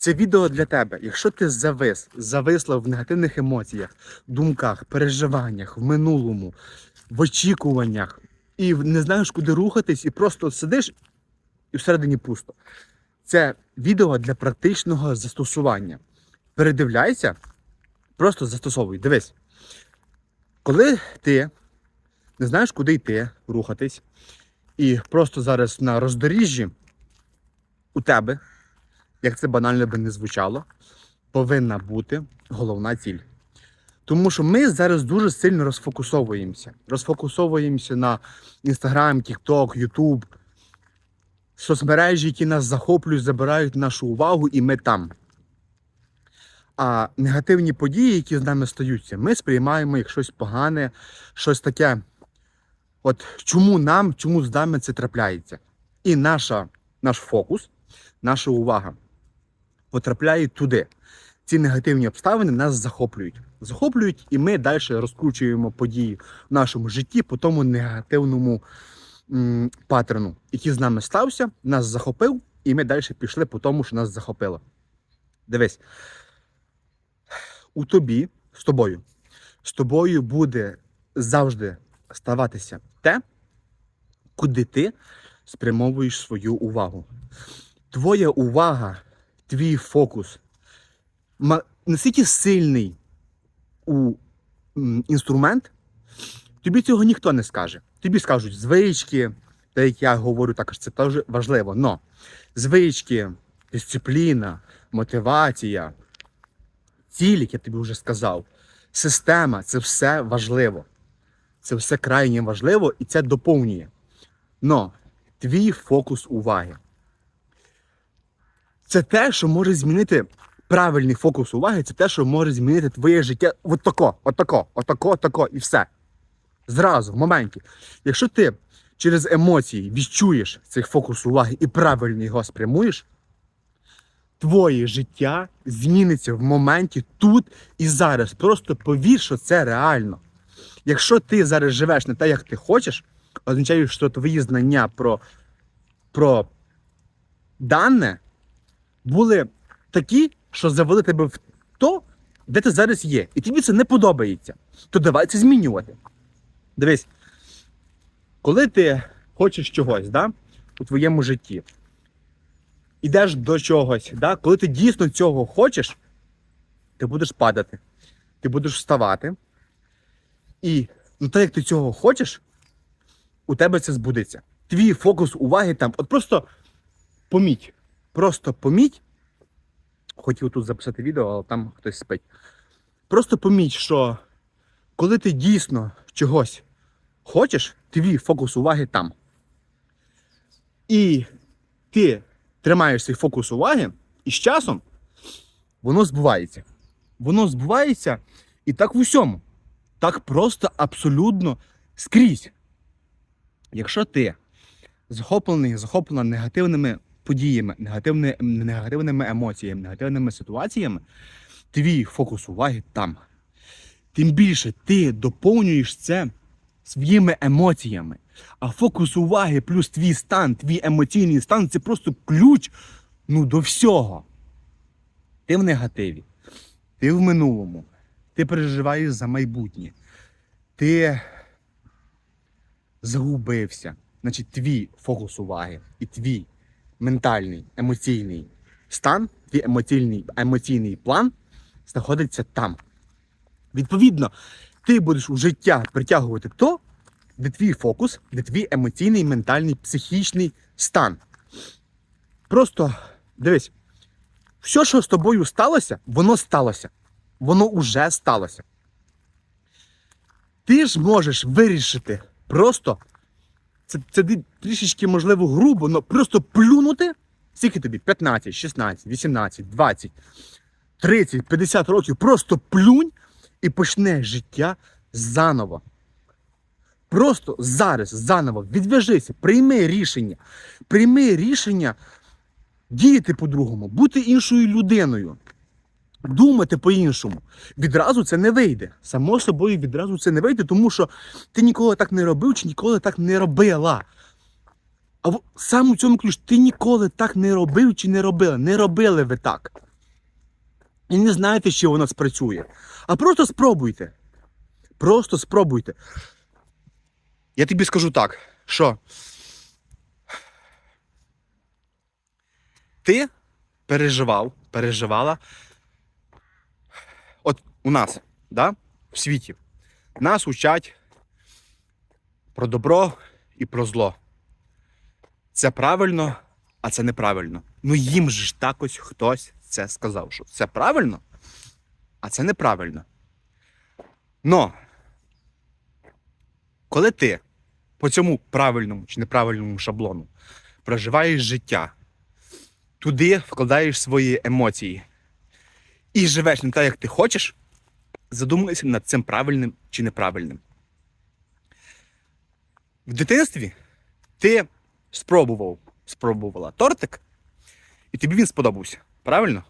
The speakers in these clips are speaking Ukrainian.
Це відео для тебе. Якщо ти завис, зависла в негативних емоціях, думках, переживаннях, в минулому, в очікуваннях, і не знаєш, куди рухатись, і просто сидиш і всередині пусто. Це відео для практичного застосування. Передивляйся, просто застосовуй. Дивись. Коли ти не знаєш, куди йти, рухатись, і просто зараз на роздоріжжі у тебе, як це банально би не звучало, повинна бути головна ціль. Тому що ми зараз дуже сильно розфокусовуємося. Розфокусовуємося на Instagram, TikTok, YouTube, соцмережі, які нас захоплюють, забирають нашу увагу, і ми там. А негативні події, які з нами стаються, ми сприймаємо як щось погане, щось таке. От чому нам, чому з нами це трапляється? І наша, наш фокус, наша увага потрапляє туди. Ці негативні обставини нас захоплюють. Захоплюють, і ми далі розкручуємо події в нашому житті по тому негативному м, паттерну, який з нами стався, нас захопив, і ми далі пішли по тому, що нас захопило. Дивись, у тобі, з тобою, з тобою буде завжди ставатися те, куди ти спрямовуєш свою увагу. Твоя увага, твій фокус настільки сильний у інструмент, тобі цього ніхто не скаже. Тобі скажуть звички, те, як я говорю, також це теж важливо. Но звички, дисципліна, мотивація, ціль, як я тобі вже сказав, система це все важливо. Це все крайне важливо і це доповнює. Но твій фокус уваги. Це те, що може змінити правильний фокус уваги, це те, що може змінити твоє життя от тако, отако, отако, отако, і все. Зразу, в моменті. Якщо ти через емоції відчуєш цей фокус уваги і правильно його спрямуєш, твоє життя зміниться в моменті тут і зараз. Просто повір, що це реально. Якщо ти зараз живеш не так, як ти хочеш, означає, що твої знання про, про дане були такі, що завели тебе в то, де ти зараз є. І тобі це не подобається. То давай це змінювати. Дивись, коли ти хочеш чогось да, у твоєму житті, ідеш до чогось, да, коли ти дійсно цього хочеш, ти будеш падати, ти будеш вставати. І ну, так як ти цього хочеш, у тебе це збудеться. Твій фокус уваги там. От просто поміть. Просто поміть. Хотів тут записати відео, але там хтось спить. Просто поміть, що коли ти дійсно чогось хочеш, твій фокус уваги там. І ти тримаєш цей фокус уваги, і з часом воно збувається. Воно збувається і так в усьому. Так просто абсолютно скрізь. Якщо ти захоплений, захоплена негативними подіями, негативними, негативними емоціями, негативними ситуаціями, твій фокус уваги там. Тим більше ти доповнюєш це своїми емоціями. А фокус уваги плюс твій стан, твій емоційний стан це просто ключ ну, до всього. Ти в негативі, ти в минулому, ти переживаєш за майбутнє, ти загубився. Значить, твій фокус уваги і твій ментальний, емоційний стан, твій емоційний, емоційний план знаходиться там. Відповідно, ти будеш у життя притягувати то, де твій фокус, де твій емоційний, ментальний, психічний стан. Просто дивись, все, що з тобою сталося, воно сталося. Воно уже сталося. Ти ж можеш вирішити просто, це, це трішечки, можливо, грубо, але просто плюнути, скільки тобі 15, 16, 18, 20, 30, 50 років, просто плюнь і почне життя заново. Просто зараз, заново, відв'яжися, прийми рішення. Прийми рішення діяти по-другому, бути іншою людиною, думати по-іншому. Відразу це не вийде. Само собою, відразу це не вийде, тому що ти ніколи так не робив чи ніколи так не робила. А саме у цьому ключ ти ніколи так не робив чи не робила. Не робили ви так. і не знаєте, чи воно спрацює. А просто спробуйте. Просто спробуйте. Я тобі скажу так, що ти переживав, переживала. У нас, да, в світі, нас учать про добро і про зло. Це правильно, а це неправильно. Ну їм ж так ось хтось це сказав, що це правильно, а це неправильно. Но коли ти по цьому правильному чи неправильному шаблону проживаєш життя, туди вкладаєш свої емоції і живеш не так, як ти хочеш, задумайся над цим правильним чи неправильним. В дитинстві ти спробував, спробувала тортик, і тобі він сподобався. Правильно?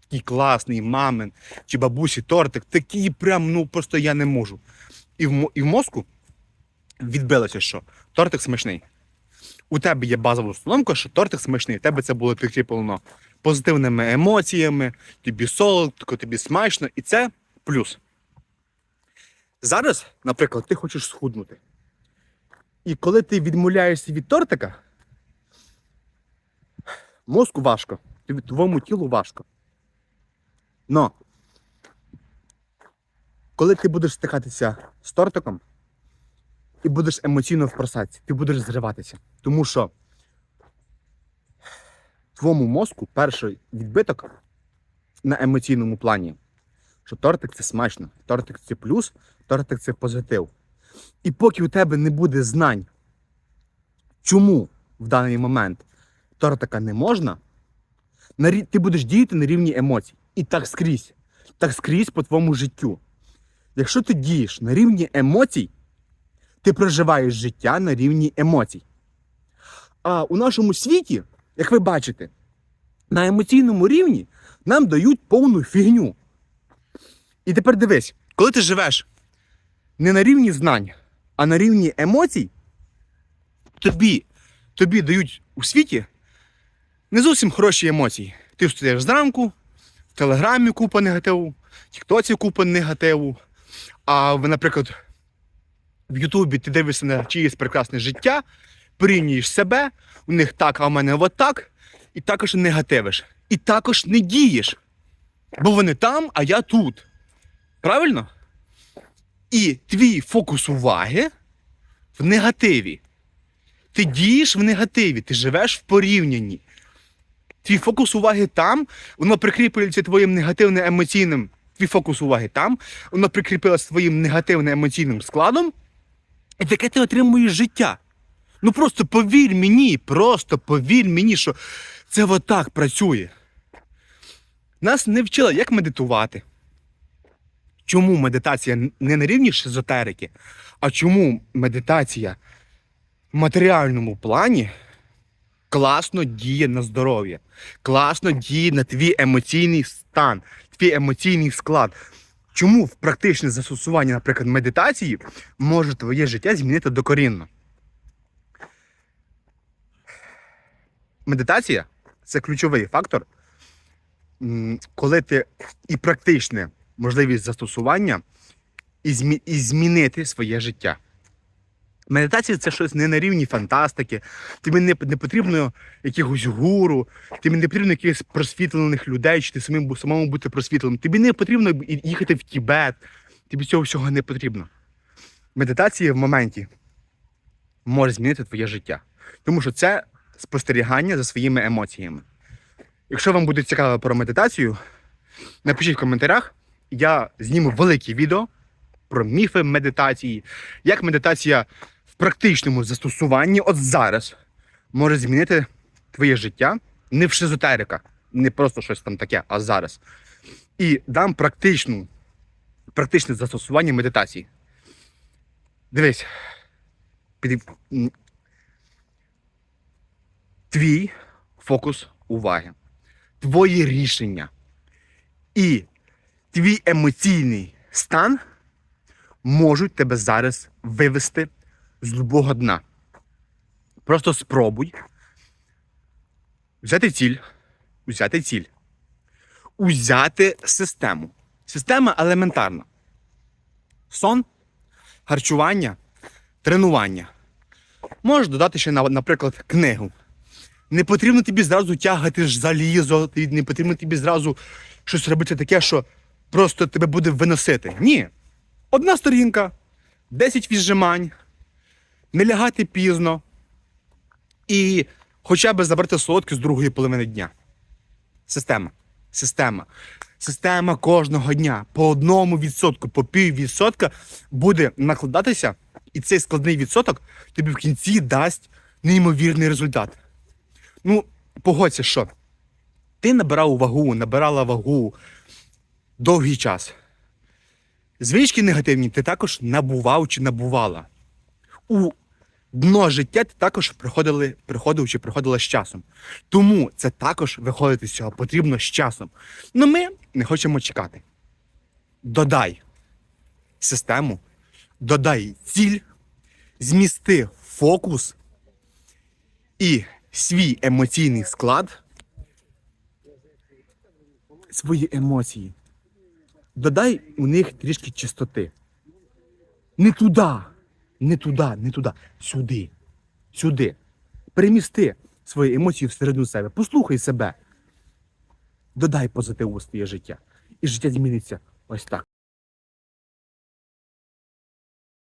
Такий класний мамин чи бабусі тортик, такий прям, ну просто я не можу. І в, і в мозку відбилося, що тортик смачний. У тебе є базова установка, що тортик смачний. У тебе це було підкріплено позитивними емоціями, тобі солодко, тобі смачно, і це плюс. Зараз, наприклад, ти хочеш схуднути. І коли ти відмовляєшся від тортика, мозку важко, твоєму тілу важко. Но коли ти будеш стикатися з тортиком і будеш емоційно в просадці, ти будеш зриватися. Тому що твоєму мозку перший відбиток на емоційному плані, що тортик це смачно, тортик це плюс, тортик це позитив. І поки у тебе не буде знань, чому в даний момент тортика не можна, ти будеш діяти на рівні емоцій. І так скрізь. Так скрізь по твоєму життю. Якщо ти дієш на рівні емоцій, ти проживаєш життя на рівні емоцій. А у нашому світі, як ви бачите, на емоційному рівні нам дають повну фігню. І тепер дивись, коли ти живеш не на рівні знань, а на рівні емоцій, тобі, тобі дають у світі не зовсім хороші емоції. Ти встаєш зранку, в Телеграмі купа негативу, в Тіктоці купа негативу. А наприклад, в Ютубі ти дивишся на чиєсь прекрасне життя, порівнюєш себе, у них так, а в мене от так, і також негативиш. І також не дієш. Бо вони там, а я тут. Правильно? І твій фокус уваги в негативі. Ти дієш в негативі, ти живеш в порівнянні. Твій фокус уваги там, воно прикріплюється твоїм негативним емоційним. Твій фокус уваги там, воно прикріпилося твоїм негативним емоційним складом, і таке ти отримуєш життя. Ну просто повір мені, просто повір мені, що це отак працює. Нас не вчили, як медитувати. Чому медитація не на рівні шизотерики, а чому медитація в матеріальному плані класно діє на здоров'я, класно діє на твій емоційний стан, твій емоційний склад. Чому в практичне застосування, наприклад, медитації може твоє життя змінити докорінно? Медитація це ключовий фактор, коли ти і практичне можливість застосування, і, змі, і змінити своє життя. Медитація це щось не на рівні фантастики. Тобі не, не потрібно якихось гуру, тобі не потрібно якихось просвітлених людей, чи ти самим, самому бути просвітленим. Тобі не потрібно їхати в Тібет. Тобі цього всього не потрібно. Медитація в моменті може змінити твоє життя. Тому що це спостерігання за своїми емоціями. Якщо вам буде цікаво про медитацію, напишіть в коментарях. Я зніму велике відео про міфи медитації, як медитація в практичному застосуванні от зараз може змінити твоє життя не в шизотерика, не просто щось там таке, а зараз. І дам практичну, практичне застосування медитації. Дивись, твій фокус уваги, твої рішення і твій емоційний стан можуть тебе зараз вивести з любого дна. Просто спробуй взяти ціль, взяти ціль, узяти систему. Система елементарна. Сон, харчування, тренування. Можеш додати ще, наприклад, книгу. Не потрібно тобі зразу тягати залізо, не потрібно тобі зразу щось робити таке, що просто тебе буде виносити. Ні. Одна сторінка, 10 віджимань, не лягати пізно і хоча б забрати солодке з другої половини дня. Система. Система. Система кожного дня по одному відсотку, по пів відсотка буде накладатися, і цей складний відсоток тобі в кінці дасть неймовірний результат. Ну, погодься, що ти набирав вагу, набирала вагу довгий час. Звички негативні ти також набував чи набувала. У дно життя ти також приходили, приходив чи приходила з часом. Тому це також виходити з цього потрібно з часом. Ну ми не хочемо чекати. Додай систему, додай ціль, змісти фокус і свій емоційний склад, свої емоції. Додай у них трішки чистоти. Не туди, не туди, не туди. Сюди. Сюди. Перемісти свої емоції всередину себе. Послухай себе. Додай позитиву своє життя. І життя зміниться ось так.